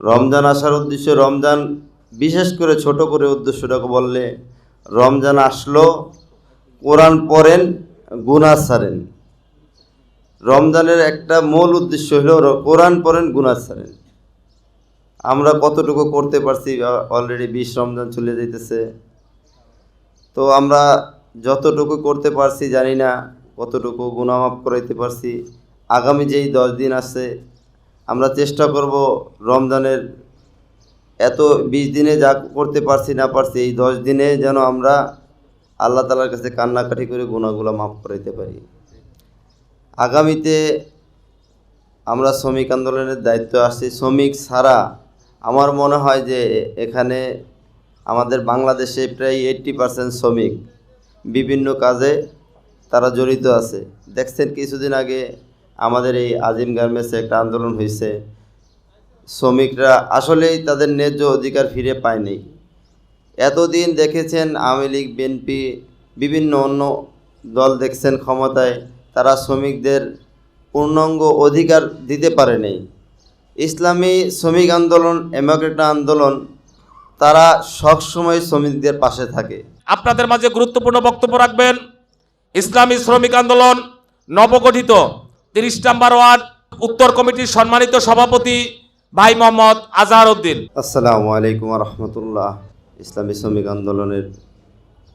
রমজান আসার উদ্দেশ্যে রমজান বিশেষ করে ছোট করে উদ্দেশ্যটাকে বললে, রমজান আসলো, কোরআন পড়েন, গুনাহ সারেন। রমজানের একটা মূল উদ্দেশ্য হলো কোরআন পড়েন, গুনাহ সারেন। আমরা কতটুকু করতে পারছি অলরেডি বিশ রমজান চলে যাইতেছে। তো আমরা যতটুকু করতে পারছি জানি না, কতটুকু গুণামাপ করাইতে পারছি। আগামী যেই দশ দিন আছে আমরা চেষ্টা করব রমজানের এত বিশ দিনে যা করতে পারছি, না পারছি, এই দশ দিনে যেন আমরা আল্লাহ তালার কাছে কান্নাকাটি করে গুণাগুলো মাফ করাইতে পারি। আগামীতে আমরা শ্রমিক আন্দোলনের দায়িত্ব আসছি। শ্রমিক ছাড়া আমার মনে হয় যে এখানে আমাদের বাংলাদেশে প্রায় এইট্টি পার্সেন্ট শ্রমিক বিভিন্ন কাজে তারা জড়িত আছে। দেখছেন কিছুদিন আগে আমাদের এই আজিম গার্মেন্টসে একটা আন্দোলন হয়েছে। শ্রমিকরা আসলেই তাদের ন্যায্য অধিকার ফিরে পায়নি। এতদিন দেখেছেন আওয়ামী লীগ বিএনপি বিভিন্ন অন্য দল দেখছেন ক্ষমতায়, তারা শ্রমিকদের পূর্ণাঙ্গ অধিকার দিতে পারেনি ইসলামী শ্রমিক আন্দোলন এমন একটা আন্দোলন, তারা সবসময় শ্রমিকদের পাশে থাকে। আপনাদের মাঝে গুরুত্বপূর্ণ বক্তব্য রাখবেন। ইসলামী শ্রমিক আন্দোলন নবগঠিত। তিরিশ নম্বর ওয়ার্ড, উত্তর কমিটির সম্মানিত সভাপতি ভাই মোহাম্মদ আজহার উদ্দিন আসসালামু আলাইকুম রহমতুল্লাহ ইসলামী শ্রমিক আন্দোলনের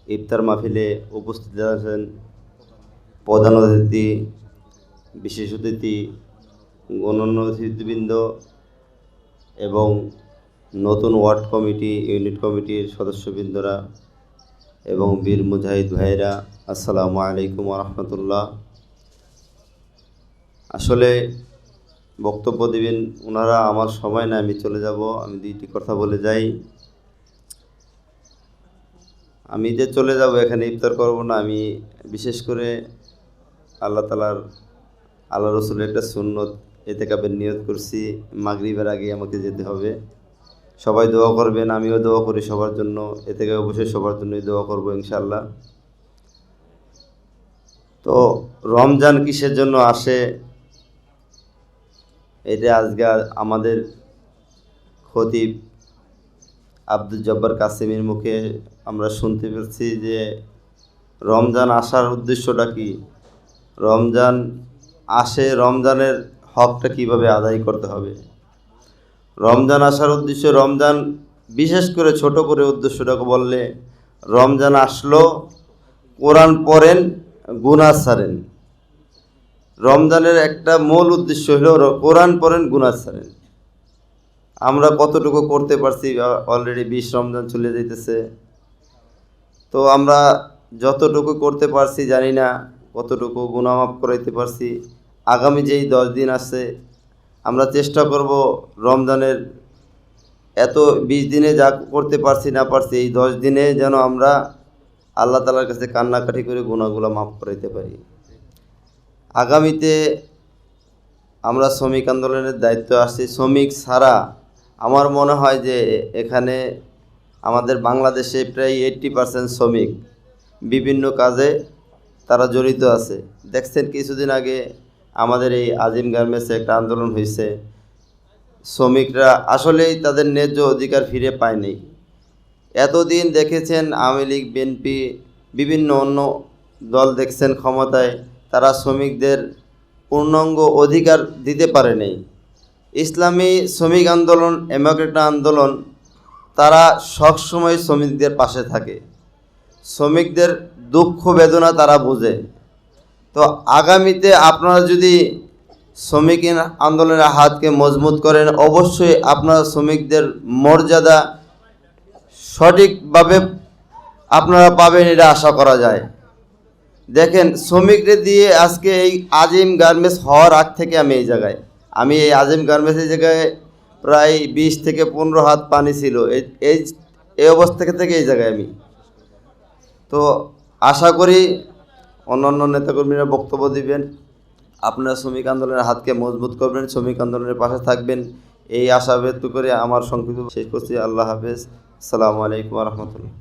ইফতার মাহফিলে উপস্থিত আছেন প্রধান অতিথি, বিশেষ অতিথি গণন্য অতিথিবৃন্দ এবং নতুন ওয়ার্ড কমিটি, ইউনিট কমিটির সদস্যবৃন্দরা এবং বীর মুজাহিদ ভাইরা আসসালামু আলাইকুম রহমতুল্লাহ আসলে বক্তব্য দেবেন ওনারা আমার সময় না আমি চলে যাব, আমি দুইটি কথা বলে যাই। আমি যে চলে যাব, এখানে ইফতার করব না, আমি বিশেষ করে আল্লাহ তালার আল্লাহ রসুলের একটা সুন্নত এতে কাপের নিয়ত করছি, মাগরিবের আগে আমাকে যেতে হবে। সবাই দোয়া করবেন, আমিও দোয়া করি সবার জন্য এ থেকে অবশ্যই সবার জন্যই দোয়া করব ইনশাল্লাহ তো রমজান কিসের জন্য আসে? এটা আজকে আমাদের খতিব আব্দুল জব্বার কাসিমের মুখে আমরা শুনতে পেরেছি যে রমজান আসার উদ্দেশ্যটা কি? রমজান আসে, রমজানের হকটা কীভাবে আদায় করতে হবে? রমজান আসার উদ্দেশ্য রমজান বিশেষ করে ছোট করে উদ্দেশ্যটাকে বললে, রমজান আসলো, কোরআন পড়েন, গুনাহ সারেন। রমজানের একটা মূল উদ্দেশ্য হলো কোরআন পড়েন গুনাহ সারেন আমরা কতটুকু করতে পারছি অলরেডি বিশ রমজান চলে যাইতেছে। তো আমরা যতটুকু করতে পারছি জানি না, কতটুকু গুণামাপ করাইতে পারছি। আগামী যেই দশ দিন আছে, আমরা চেষ্টা করব রমজানের এত বিশ দিনে যা করতে পারছি না পারছি, এই দশ দিনে যেন আমরা আল্লাহ তালার কাছে কান্নাকাটি করে গুণাগুলো মাফ করাইতে পারি। আগামীতে আমরা শ্রমিক আন্দোলনের দায়িত্ব আসছি। শ্রমিক ছাড়া আমার মনে হয় যে এখানে আমাদের বাংলাদেশে প্রায় এইট্টি পার্সেন্ট শ্রমিক বিভিন্ন কাজে তারা জড়িত আছে। দেখছেন কিছুদিন আগে আমাদের এই আজিম গার্মেন্টসে একটা আন্দোলন হয়েছে। শ্রমিকরা আসলেই তাদের ন্যায্য অধিকার ফিরে পায়নি এতদিন দেখেছেন আওয়ামী লীগ, বিএনপি, বিভিন্ন অন্য দল দেখছেন ক্ষমতায় তারা শ্রমিকদের পূর্ণাঙ্গ অধিকার দিতে পারেনি ইসলামী শ্রমিক আন্দোলন একটা আন্দোলন, তারা সবসময় শ্রমিকদের পাশে থাকে। শ্রমিকদের দুঃখ বেদনা তারা বোঝে। তো আগামীতে আপনারা যদি শ্রমিক আন্দোলনের হাতকে মজবুত করেন, অবশ্যই আপনারা শ্রমিকদের মর্যাদা সঠিকভাবে আপনারা পাবেন, এটা আশা করা যায়। দেখেন শ্রমিকদের দিয়ে আজকে এই আজিম গার্মেন্টস হওয়ার আগ থেকে আমি এই জায়গায়। আমি এই আজিম গার্মেন্টসের জায়গায় প্রায় বিশ থেকে পনেরো হাত পানি ছিল। এই এই এই অবস্থা থেকে এই জায়গায় আমি। তো আশা করি অন্যান্য নেতাকর্মীরা বক্তব্য দিবেন। আপনারা শ্রমিক আন্দোলনের হাতকে মজবুত করবেন, শ্রমিক আন্দোলনের পাশে থাকবেন। এই আশা ব্যক্ত করে আমার সংক্ষিপ্ত শেষ করছি। আল্লাহ হাফেজ। আসসালামু আলাইকুম রহমতুল্লাহ।